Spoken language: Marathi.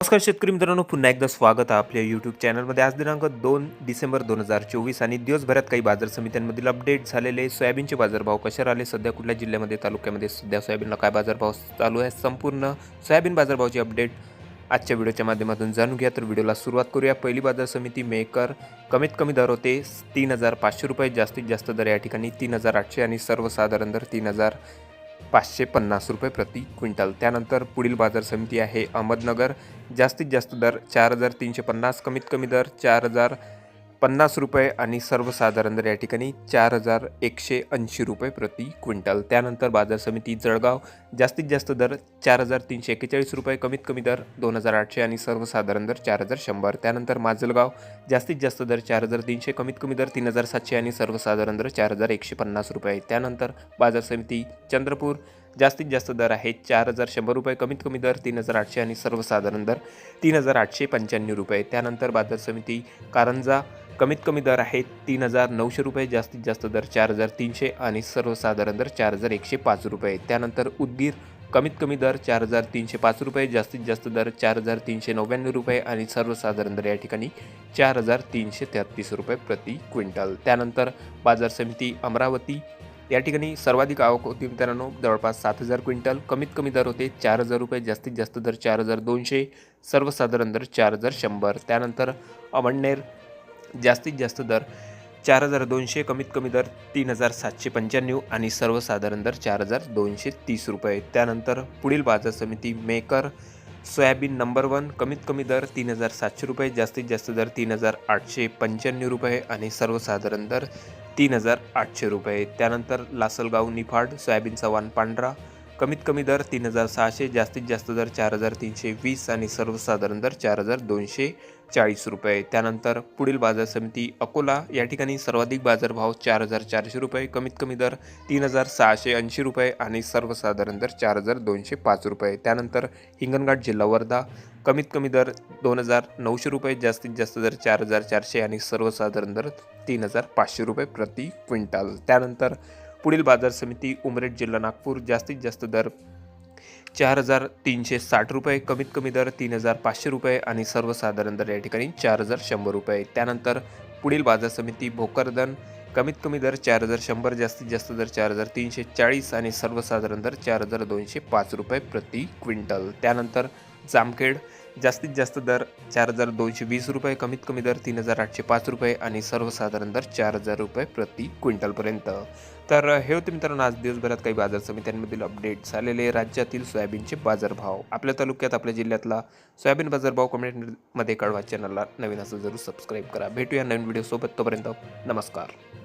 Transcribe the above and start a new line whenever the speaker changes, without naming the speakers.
नमस्कार शेतकरी मित्रांनो पुन्हा एकदा स्वागत आहे आपल्या यूट्यूब चॅनलमध्ये आज दिनांक दोन डिसेंबर दोन हजार चोवीस आणि दिवसभरात काही बाजार समित्यांमधील अपडेट झालेले सोयाबीनचे बाजारभाव कशा राहिले? सध्या कुठल्या जिल्ह्यामध्ये तालुक्यामध्ये सध्या सोयाबीनला काय बाजारभाव चालू आहे? संपूर्ण सोयाबीन बाजारभावाची अपडेट आजच्या व्हिडिओच्या माध्यमातून जाणून घ्या. तर व्हिडिओला सुरुवात करूया. पहिली बाजार समिती मेकर कमीत कमी दर होते तीन हजार पाचशे रुपये. जास्तीत जास्त दर या ठिकाणी तीन हजार आठशे आणि सर्वसाधारण दर तीन हजार पाचशे पन्नास रुपये प्रति क्विंटल. त्यानंतर पुढील बाजार समिती आहे अहमदनगर. जास्तीत जास्त दर चार हजार तीनशे पन्नास कमीत कमी दर चार हजार पन्नास रुपये आणि सर्वसाधारण दर या ठिकाणी चार हजार एकशे ऐंशी रुपये प्रति क्विंटल. त्यानंतर बाजार समिती जळगाव जास्तीत जास्त दर चार हजार तीनशे एक्केचाळीस रुपये कमीत कमी दर दोन हजार आठशे आणि सर्वसाधारण दर चार हजार शंभर. त्यानंतर माजलगाव जास्तीत जास्त दर चार हजार तीनशे कमीत कमी दर तीन हजार सातशे आणि सर्वसाधारण दर चार हजार एकशे पन्नास रुपये. त्यानंतर बाजार समिती चंद्रपूर जास्तीत जास्त दर आहे चार हजार शंभर रुपये कमीत कमी दर तीन हजार आठशे आणि सर्वसाधारण दर तीन हजार आठशे पंच्याण्णव रुपये. त्यानंतर बाजार समिती कारंजा कमीत कमी दर आहे तीन हजार नऊशे रुपये जास्तीत जास्त दर चार हजार तीनशे आणि सर्वसाधारण दर चार हजार एकशे पाच रुपये. त्यानंतर उदगीर कमीत कमी दर चार हजार तीनशे पाच रुपये जास्तीत जास्त दर चार हजार तीनशे नव्याण्णव रुपये आणि सर्वसाधारण दर या ठिकाणी चार हजार तीनशे तेहतीस रुपये प्रति क्विंटल. त्यानंतर बाजार समिती अमरावती या ठिकाणी सर्वाधिक आवक होती मित्रांनो जवळपास सात हजार क्विंटल. कमीत कमी दर होते चार हजार रुपये जास्तीत जास्त दर चार हजार दोनशे सर्वसाधारण दर चार हजार शंभर. त्यानंतर अमळनेर जास्तीत जास्त दर चार हजार दोनशे कमीत कमी दर तीन हजार सातशे पंच्याण्णव आणि सर्वसाधारण दर चार हजार दोनशे तीस रुपये. त्यानंतर पुढील बाजार समिती मेकर सोयाबीन नंबर वन कमीत कमी दर तीन हजार सातशे रुपये जास्तीत जास्त दर तीन हजार आठशे पंच्याण्णव रुपये आणि सर्वसाधारण दर तीन हजार आठशे रुपये. त्यानंतर लासलगाव निफाड सोयाबीनचा वाण पांढरा कमीत कमी दर तीन हजार सहाशे जास्तीत जास्त दर चार हजार तीनशे वीस आणि सर्वसाधारण दर चार हजार दोनशे चाळीस रुपये. त्यानंतर पुढील बाजार समिती अकोला या ठिकाणी सर्वाधिक बाजारभाव चार हजार चारशे रुपये कमीत कमी दर तीन हजार सहाशे ऐंशी रुपये आणि सर्वसाधारण दर चार हजार दोनशे पाच रुपये. त्यानंतर हिंगणघाट जिल्हा वर्धा कमीत कमी दर दोन हजार नऊशे रुपये जास्तीत जास्त दर चार हजार चारशे आणि सर्वसाधारण दर तीन हजार पाचशे रुपये प्रति क्विंटल. त्यानंतर पुढील बाजार समिती उमरेड जिल्हा नागपूर जास्तीत जास्त दर चार हजार तीनशे साठ रुपये कमीत कमी दर तीन हजार पाचशे रुपये आणि सर्वसाधारण दर या ठिकाणी चार हजार शंभर रुपये. त्यानंतर पुढील बाजार समिती भोकरदन कमीत कमी दर चार हजार शंभर जास्तीत जास्त दर चार हजार तीनशे चाळीस आणि सर्वसाधारण दर चार हजार दोनशे पाच रुपये प्रति क्विंटल. त्यानंतर जामखेड. जास्तीत जास्त दर चार हजार दोनशे वीस रुपये कमीत कमी दर तीन हजार आठशे पाच रुपये आणि सर्वसाधारण दर चार हजार रुपये प्रति क्विंटलपर्यंत. तर हे होते मित्रांनो आज दिवसभरात काही बाजार समित्यांमधील अपडेट झालेले राज्यातील सोयाबीनचे बाजारभाव. आपल्या तालुक्यात आपल्या जिल्ह्यातला सोयाबीन बाजारभाव कमेंटमध्ये कळवा. चॅनलला नवीन असं जरूर सबस्क्राईब करा. भेटूया नवीन व्हिडिओसोबत तोपर्यंत नमस्कार.